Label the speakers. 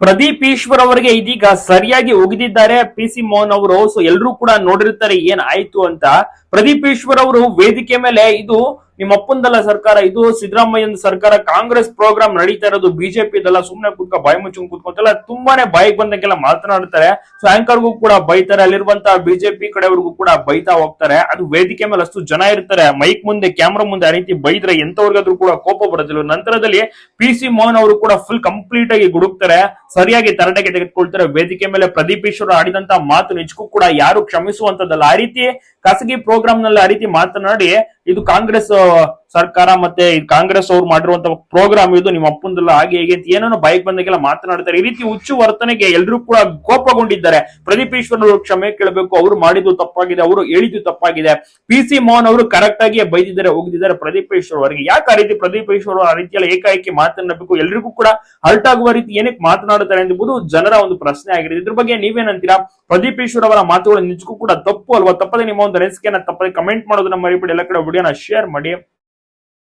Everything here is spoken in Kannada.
Speaker 1: ಪ್ರದೀಪ್ ಈಶ್ವರ್ ಅವರಿಗೆ ಇದೀಗ ಸರಿಯಾಗಿ ಒಗಿದಿದ್ದಾರೆ. ಪಿ ಸಿ ಮೋಹನ್ ಅವರು ಸೊ ಎಲ್ಲರೂ ಕೂಡ ನೋಡಿರ್ತಾರೆ ಏನ್ ಆಯ್ತು ಅಂತ. ಪ್ರದೀಪ್ ಈಶ್ವರ್ ಅವರು ವೇದಿಕೆ ಮೇಲೆ ಇದು ನಿಮ್ಮ ಅಪ್ಪಂದಲ್ಲ ಸರ್ಕಾರ, ಇದು ಸಿದ್ದರಾಮಯ್ಯನ ಸರ್ಕಾರ, ಕಾಂಗ್ರೆಸ್ ಪ್ರೋಗ್ರಾಮ್ ನಡೀತಾ ಇರೋದು ಬಿಜೆಪಿದಲ್ಲ ಸುಮ್ನೆ ಕುತ್ಕ, ಬಾಯಿ ಮುಚ್ಚು ಕುತ್ಕೊಂತಲ್ಲ ತುಂಬಾನೇ ಬಾಯಿಗೆ ಬಂದಂಗೆಲ್ಲ ಮಾತನಾಡ್ತಾರೆ. ಸೊ ಆಂಕರ್ಗೂ ಕೂಡ ಬೈತಾರೆ ಅಲ್ಲಿರುವಂತಹ ಬಿಜೆಪಿ ಕಡೆಯವ್ರಿಗೂ ಕೂಡ ಬೈತಾ ಹೋಗ್ತಾರೆ. ಅದು ವೇದಿಕೆ ಮೇಲೆ ಅಷ್ಟು ಜನ ಇರ್ತಾರೆ. ಮೈಕ್ ಮುಂದೆ, ಕ್ಯಾಮ್ರಾ ಮುಂದೆ ಆ ರೀತಿ ಬೈದ್ರೆ ಎಂತವ್ರಿಗಾದ್ರೂ ಕೂಡ ಕೋಪ ಬರೋದಿಲ್ಲ. ನಂತರದಲ್ಲಿ ಪಿ ಸಿ ಮೋಹನ್ ಅವರು ಕೂಡ ಫುಲ್ ಕಂಪ್ಲೀಟ್ ಆಗಿ ಗುಡುಕ್ತಾರೆ. ಸರಿಯಾಗಿ ತರಟೆಗೆ ತೆಗೆದುಕೊಳ್ತಾರೆ. ವೇದಿಕೆ ಮೇಲೆ ಪ್ರದೀಪ್ ಈಶ್ವರ ಆಡಿದಂತ ಮಾತು ನಿಜಕ್ಕೂ ಕೂಡ ಯಾರು ಕ್ಷಮಿಸುವಂತದ್ದಲ್ಲ. ಆ ರೀತಿ ಖಾಸಗಿ ಪ್ರೋಗ್ರಾಮ್ನಲ್ಲಿ ಆ ರೀತಿ ಮಾತನಾಡಿ ಇದು ಕಾಂಗ್ರೆಸ್ ಸರ್ಕಾರ ಮತ್ತೆ ಕಾಂಗ್ರೆಸ್ ಅವ್ರು ಮಾಡಿರುವಂತ ಪ್ರೋಗ್ರಾಮ್ ಇದು ನಿಮ್ಮ ಅಪ್ಪಂದಲ್ಲ ಹಾಗೆ ಹೇಗೆ ಅಂತ ಏನೇನೋ ಬೈಕ್ ಬಂದಾಗೆಲ್ಲ ಮಾತನಾಡ್ತಾರೆ. ಈ ರೀತಿ ಹುಚ್ಚು ವರ್ತನೆಗೆ ಎಲ್ಲರೂ ಕೂಡ ಕೋಪಗೊಂಡಿದ್ದಾರೆ. ಪ್ರದೀಪ್ ಈಶ್ವರ್ ಅವರು ಕ್ಷಮೆ ಕೇಳಬೇಕು. ಅವರು ಮಾಡಿದ್ದು ತಪ್ಪಾಗಿದೆ. ಅವರು ಹೇಳಿದ್ದು ತಪ್ಪಾಗಿದೆ. ಪಿ ಸಿ ಮೋಹನ್ ಅವರು ಕರೆಕ್ಟ್ ಆಗಿ ಬೈದಿದ್ದಾರೆ, ಹೋಗಿದ್ದಾರೆ ಪ್ರದೀಪ್ ಈಶ್ವರ್ ಅವರಿಗೆ. ಯಾಕೆ ಆ ರೀತಿ ಪ್ರದೀಪ್ ಈಶ್ವರ್ ಆ ರೀತಿಯಲ್ಲಿ ಏಕಾಏಕಿ ಮಾತನಾಡಬೇಕು? ಎಲ್ರಿಗೂ ಕೂಡ ಹರ್ಟ್ ಆಗುವ ರೀತಿ ಏನಕ್ಕೆ ಮಾತನಾಡುತ್ತಾರೆ ಎಂಬುದು ಜನರ ಒಂದು ಪ್ರಶ್ನೆ ಆಗಿದೆ. ಇದ್ರ ಬಗ್ಗೆ ನೀವೇನಂತೀರಾ? ಪ್ರದೀಪ್ ಈಶ್ವರ್ ಅವರ ಮಾತುಗಳು ನಿಜಕ್ಕೂ ಕೂಡ ತಪ್ಪು ಅಲ್ವಾ? ತಪ್ಪದೆ ನಿಮ್ಮ ಒಂದು ಅನಿಸಿಕೆಯನ್ನ ತಪ್ಪದೆ ಕಮೆಂಟ್ ಮಾಡೋದನ್ನ ಮರಿಬಿಡಿ. ಎಲ್ಲ ಕಡೆ ವಿಡಿಯೋನ ಶೇರ್ ಮಾಡಿ.